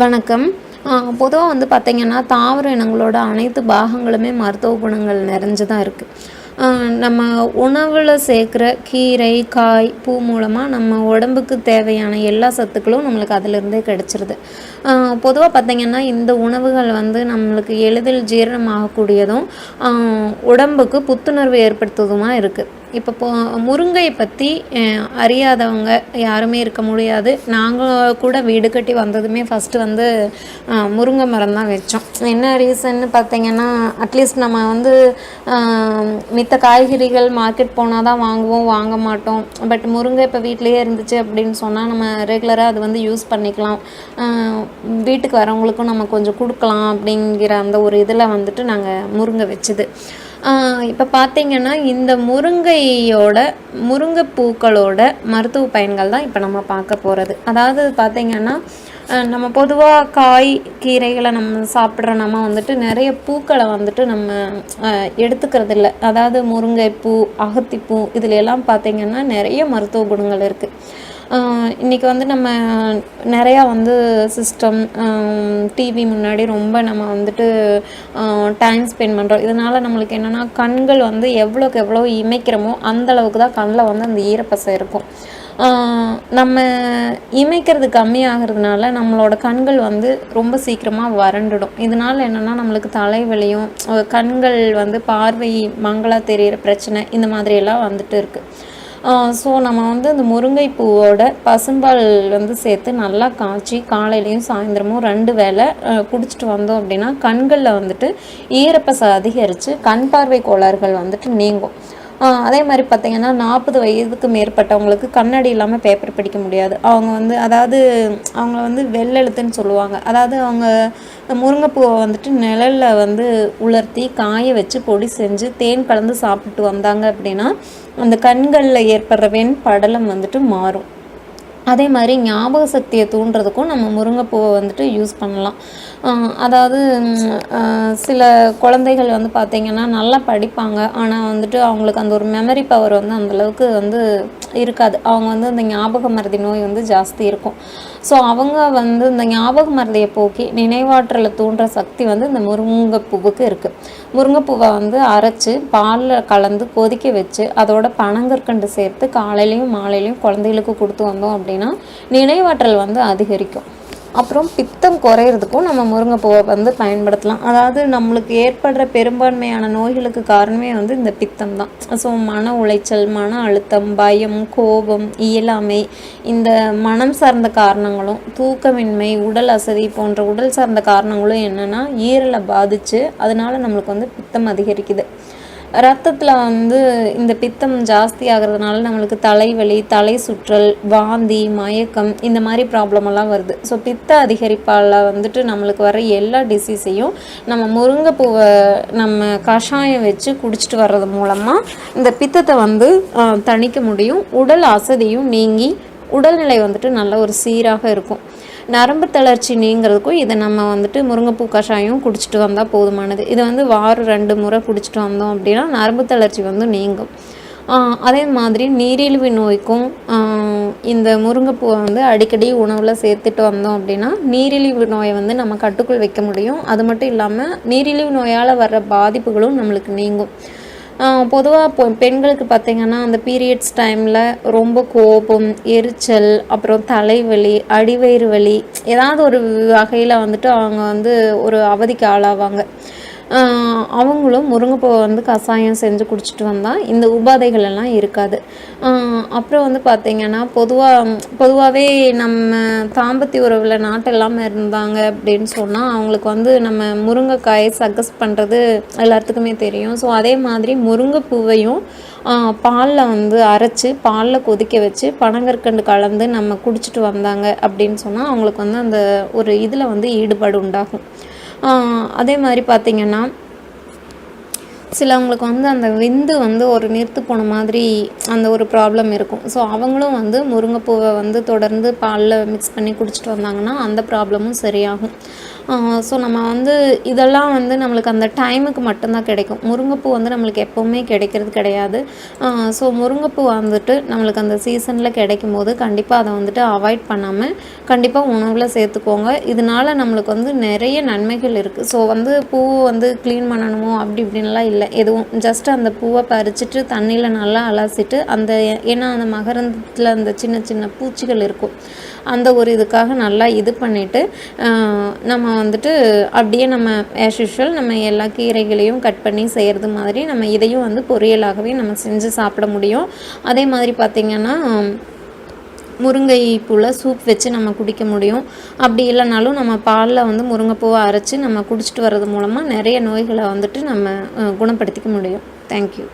வணக்கம். பொதுவாக வந்து பார்த்திங்கன்னா தாவர இனங்களோட அனைத்து பாகங்களுமே மருத்துவ குணங்கள் நிறைஞ்சு தான் இருக்குது நம்ம உணவில் சேர்க்குற கீரை காய் பூ மூலமாக நம்ம உடம்புக்கு தேவையான எல்லா சத்துக்களும் நம்மளுக்கு அதிலிருந்தே கிடச்சிருது. பொதுவாக பார்த்திங்கன்னா இந்த உணவுகள் வந்து நம்மளுக்கு எளிதில் ஜீரணமாகக்கூடியதும் உடம்புக்கு புத்துணர்வு ஏற்படுத்துவதுமாக இருக்குது இப்போ போ முருங்கையை பற்றி அறியாதவங்க யாருமே இருக்க முடியாது. நாங்கள் கூட வீடு கட்டி வந்ததுமே ஃபஸ்ட்டு வந்து முருங்கை மரம் தான் வச்சோம். என்ன ரீசன்னு பார்த்தீங்கன்னா அட்லீஸ்ட் நம்ம வந்து மித்த காய்கறிகள் மார்க்கெட் போனால் தான் வாங்குவோம் வாங்க மாட்டோம். பட் முருங்கை இப்போ வீட்டிலேயே இருந்துச்சு அப்படின்னு சொன்னால் நம்ம ரெகுலராக அது வந்து யூஸ் பண்ணிக்கலாம். வீட்டுக்கு வரவங்களுக்கும் நம்ம கொஞ்சம் கொடுக்கலாம் அப்படிங்கிற அந்த ஒரு இதில் வந்துட்டு நாங்கள் முருங்கை வச்சுது. இப்போ பார்த்தீங்கன்னா இந்த முருங்கையோட முருங்கை பூக்களோட மருத்துவ பயன்கள் தான் இப்போ நம்ம பார்க்க போகிறது அதாவது பார்த்தீங்கன்னா நம்ம பொதுவாக காய் கீரைகளை நம்ம சாப்பிட்ற நம்ம வந்துட்டு நிறைய பூக்களை வந்துட்டு நம்ம எடுத்துக்கிறது இல்லை அதாவது முருங்கைப்பூ அகத்திப்பூ இதுல எல்லாம் பார்த்தீங்கன்னா நிறைய மருத்துவ குணங்கள் இருக்குது இன்றைக்கி வந்து நம்ம நிறையா வந்து சிஸ்டம் டிவி முன்னாடி ரொம்ப நம்ம வந்துட்டு டைம் ஸ்பெண்ட் பண்ணுறோம் இதனால் நம்மளுக்கு என்னென்னா கண்கள் வந்து எவ்வளோக்கு எவ்வளோ இமைக்கிறோமோ அந்த அளவுக்கு தான் கண்ணில் வந்து அந்த ஈரப்பசை இருக்கும். நம்ம இமைக்கிறது கம்மியாகிறதுனால நம்மளோட கண்கள் வந்து ரொம்ப சீக்கிரமாக வறண்டுடும். இதனால் என்னென்னா நம்மளுக்கு தலைவலியும் கண்கள் வந்து பார்வை மங்களாக தெரிகிற பிரச்சனை இந்த மாதிரியெல்லாம் வந்துட்டு இருக்குது ஸோ நம்ம வந்து இந்த முருங்கை பூவோட பசும்பால் வந்து சேர்த்து நல்லா காய்ச்சி காலையிலையும் சாயந்தரமும் ரெண்டு வேளை குடிச்சிட்டு வந்தோம் அப்படின்னா கண்களில் வந்துட்டு ஈரப்பசை அதிகரித்து கண் பார்வை கோளாறுகள் வந்துட்டு நீங்கும். அதே மாதிரி பார்த்தீங்கன்னா நாற்பது வயதுக்கு மேற்பட்டவங்களுக்கு கண்ணாடி இல்லாமல் பேப்பர் படிக்க முடியாது. அவங்க வந்து அதாவது அவங்க வந்து வெள்ளெழுத்துன்னு சொல்லுவாங்க. அதாவது அவங்க முருங்கைப்பூவை வந்துட்டு நிழலில் வந்து உலர்த்தி காய வச்சு பொடி செஞ்சு தேன் கலந்து சாப்பிட்டு வந்தாங்க அப்படின்னா அந்த கண்களில் ஏற்படுற வெண் படலம் வந்துட்டு மாறும். அதே மாதிரி ஞாபக சக்தியை தூண்டுறதுக்கும் நம்ம முருங்கைப்பூவை வந்துட்டு யூஸ் பண்ணலாம். அதாவது சில குழந்தைகள் வந்து பார்த்திங்கன்னா நல்லா படிப்பாங்க. ஆனால் வந்துட்டு அவங்களுக்கு அந்த ஒரு மெமரி பவர் வந்து அந்தளவுக்கு வந்து இருக்காது. அவங்க வந்து அந்த ஞாபக மருதி நோய் வந்து ஜாஸ்தி இருக்கும். ஸோ அவங்க வந்து இந்த ஞாபக மருதியை போக்கி நினைவாற்றலை தூண்டுற சக்தி வந்து இந்த முருங்கைப்பூவுக்கு இருக்குது முருங்கைப்பூவை வந்து அரைச்சி பாலில் கலந்து கொதிக்க வச்சு அதோட பனங்கற்கண்டு சேர்த்து காலையிலையும் மாலையிலையும் குழந்தைகளுக்கு கொடுத்து வந்தோம் அப்படின்னா நினைவாற்றல் வந்து அதிகரிக்கும். அப்புறம் பித்தம் குறையிறதுக்கும் நம்ம முருங்கைப்பூவை வந்து பயன்படுத்தலாம். அதாவது நம்மளுக்கு ஏற்படுற பெரும்பான்மையான நோய்களுக்கு காரணமே வந்து இந்த பித்தம் தான். ஸோ மன உளைச்சல் மன அழுத்தம் பயம் கோபம் இயலாமை இந்த மனம் சார்ந்த காரணங்களும் தூக்கமின்மை உடல் அசதி போன்ற உடல் சார்ந்த காரணங்களும் என்னென்னா ஈரலை பாதித்து அதனால நம்மளுக்கு வந்து பித்தம் அதிகரிக்குது. ரத்தத்தில் வந்து இந்த பித்தம் ஜாஸ்தி ஆகிறதுனால நம்மளுக்கு தலைவலி தலை சுற்றல் வாந்தி மயக்கம் இந்த மாதிரி ப்ராப்ளம் எல்லாம் வருது. ஸோ பித்த அதிகரிப்பால் வந்துட்டு நம்மளுக்கு வர எல்லா டிசீஸையும் நம்ம முருங்கைப்பூவை நம்ம கஷாயம் வச்சு குடிச்சிட்டு வர்றது மூலமாக இந்த பித்தத்தை வந்து தணிக்க முடியும். உடல் அசதியும் நீங்கி உடல்நிலை வந்துட்டு நல்ல ஒரு சீராக இருக்கும். நரம்பு தளர்ச்சி நீங்கிறதுக்கும் இதை நம்ம வந்துட்டு முருங்கைப்பூ கஷாயம் குடிச்சிட்டு வந்தால் போதுமானது. இதை வந்து வாரம் ரெண்டு முறை குடிச்சிட்டு வந்தோம் அப்படின்னா நரம்பு தளர்ச்சி வந்து நீங்கும். அதே மாதிரி நீரிழிவு நோய்க்கும் இந்த முருங்கைப்பூவை வந்து அடிக்கடி உணவில் சேர்த்துட்டு வந்தோம் அப்படின்னா நீரிழிவு நோயை வந்து நம்ம கட்டுக்குள் வைக்க முடியும். அது மட்டும் இல்லாமல் நீரிழிவு நோயால் வர்ற பாதிப்புகளும் நம்மளுக்கு நீங்கும். பொதுவாக இப்போ பெண்களுக்கு பார்த்திங்கன்னா அந்த பீரியட்ஸ் டைமில் ரொம்ப கோபம் எரிச்சல் அப்புறம் தலைவலி அடிவயிறு வலி ஏதாவது ஒரு வகையில் வந்துட்டு அவங்க வந்து ஒரு அவதிக்கு ஆளாவாங்க. அவங்களும் முருங்கைப்பூவை வந்து கஷாயம் செஞ்சு குடிச்சிட்டு வந்தால் இந்த உபாதைகள் எல்லாம் இருக்காது. அப்புறம் வந்து பார்த்திங்கன்னா பொதுவாக பொதுவாகவே நம்ம தாம்பத்தி உறவில் நாட்டெல்லாம் இருந்தாங்க அப்படின்னு சொன்னால் அவங்களுக்கு வந்து நம்ம முருங்கைக்காயை சக்கஸ் பண்ணுறது எல்லாத்துக்குமே தெரியும். ஸோ அதே மாதிரி முருங்கைப்பூவையும் பாலில் வந்து அரைச்சி பாலில் கொதிக்க வச்சு பனங்கற்கண்டு கலந்து நம்ம குடிச்சிட்டு வந்தாங்க அப்படின்னு சொன்னால் அவங்களுக்கு வந்து அந்த ஒரு இதில் வந்து ஈடுபாடு உண்டாகும். அதே மாதிரி பார்த்திங்கன்னா சிலவங்களுக்கு வந்து அந்த விந்து வந்து ஒரு நிறுத்து போன மாதிரி அந்த ஒரு ப்ராப்ளம் இருக்கும். ஸோ அவங்களும் வந்து முருங்கைப்பூவை வந்து தொடர்ந்து பாலில் மிக்ஸ் பண்ணி குடிச்சிட்டு வந்தாங்கன்னா அந்த ப்ராப்ளமும் சரியாகும். ஸோ நம்ம வந்து இதெல்லாம் வந்து நம்மளுக்கு அந்த டைமுக்கு மட்டும்தான் கிடைக்கும். முருங்கைப்பூ வந்து நம்மளுக்கு எப்போவுமே கிடைக்கிறது கிடையாது. ஸோ முருங்கைப்பூ வந்துட்டு நம்மளுக்கு அந்த சீசனில் கிடைக்கும் போது கண்டிப்பாக அதை வந்துட்டு அவாய்ட் பண்ணாமல் கண்டிப்பாக உணவில் சேர்த்துக்கோங்க. இதனால் நம்மளுக்கு வந்து நிறைய நன்மைகள் இருக்குது ஸோ வந்து பூ வந்து க்ளீன் பண்ணணுமோ அப்படி இப்படின்லாம் இல்லை. எதுவும் ஜஸ்ட் அந்த பூவை பறிச்சுட்டு தண்ணியில் நல்லா அலசிட்டு அந்த ஏன்னா அந்த மகரந்தத்தில் அந்த சின்ன சின்ன பூச்சிகள் இருக்கும். அந்த ஒரு இதுக்காக நல்லா இது பண்ணிவிட்டு நம்ம வந்துட்டு அப்படியே நம்ம ஆஸ் யூஷுவல் நம்ம எல்லா கீரைகளையும் கட் பண்ணி செய்கிறது மாதிரி நம்ம இதையும் வந்து பொரியலாகவே நம்ம செஞ்சு சாப்பிட முடியும். அதே மாதிரி பார்த்திங்கன்னா முருங்கை பூவில் சூப் வச்சு நம்ம குடிக்க முடியும். அப்படி இல்லைனாலும் நம்ம பாலில் வந்து முருங்கைப்பூவை அரைச்சி நம்ம குடிச்சிட்டு வர்றது மூலமாக நிறைய நோய்களை வந்துட்டு நம்ம குணப்படுத்திக்க முடியும். தேங்க்யூ